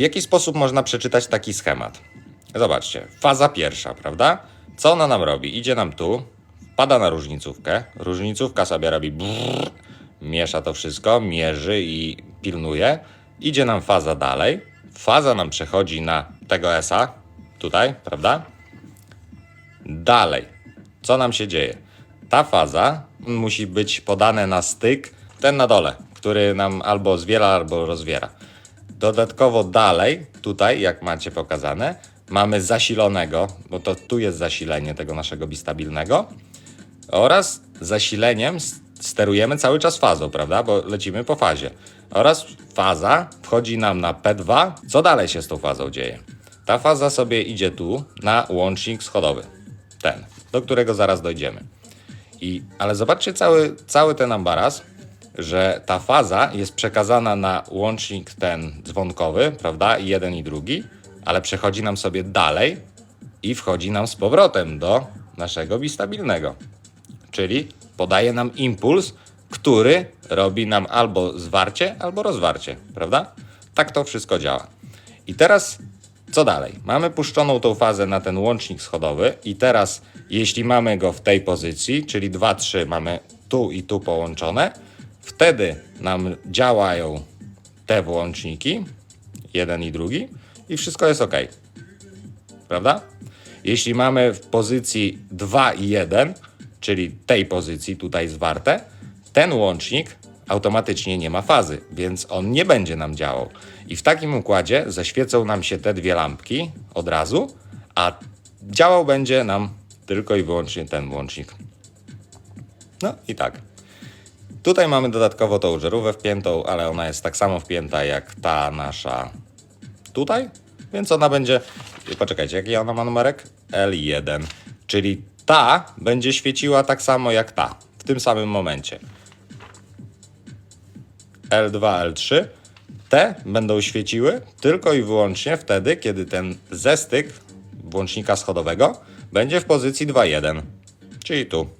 w jaki sposób można przeczytać taki schemat? Zobaczcie, faza pierwsza, prawda? Co ona nam robi? Idzie nam tu, wpada na różnicówkę, różnicówka sobie robi brrr, miesza to wszystko, mierzy i pilnuje. Idzie nam faza dalej, faza nam przechodzi na tego S-a, tutaj, prawda? Dalej, co nam się dzieje? Ta faza musi być podane na styk, ten na dole, który nam albo zwiera, albo rozwiera. Dodatkowo dalej, tutaj, jak macie pokazane, mamy zasilonego, bo to tu jest zasilenie tego naszego bistabilnego oraz zasileniem sterujemy cały czas fazą, prawda? Bo lecimy po fazie. Oraz faza wchodzi nam na P2. Co dalej się z tą fazą dzieje? Ta faza sobie idzie tu na łącznik schodowy. Ten, do którego zaraz dojdziemy. I, ale zobaczcie cały, cały ten ambaras, że ta faza jest przekazana na łącznik ten dzwonkowy, prawda? I jeden i drugi, ale przechodzi nam sobie dalej i wchodzi nam z powrotem do naszego bistabilnego. Czyli podaje nam impuls, który robi nam albo zwarcie, albo rozwarcie, prawda? Tak to wszystko działa. I teraz co dalej? Mamy puszczoną tą fazę na ten łącznik schodowy i teraz jeśli mamy go w tej pozycji, czyli 2, 3 mamy tu i tu połączone, wtedy nam działają te włączniki, jeden i drugi i wszystko jest ok. Prawda? Jeśli mamy w pozycji 2 i 1, czyli tej pozycji tutaj zwarte, ten łącznik automatycznie nie ma fazy, więc on nie będzie nam działał. I w takim układzie zaświecą nam się te dwie lampki od razu, a działał będzie nam tylko i wyłącznie ten łącznik. No i tak. Tutaj mamy dodatkowo tą żarówkę wpiętą, ale ona jest tak samo wpięta jak ta nasza tutaj, więc ona będzie. Poczekajcie, jaki ona ma numerek? L1. Czyli ta będzie świeciła tak samo jak ta, w tym samym momencie. L2, L3. Te będą świeciły tylko i wyłącznie wtedy, kiedy ten zestyk włącznika schodowego będzie w pozycji 2.1, czyli tu.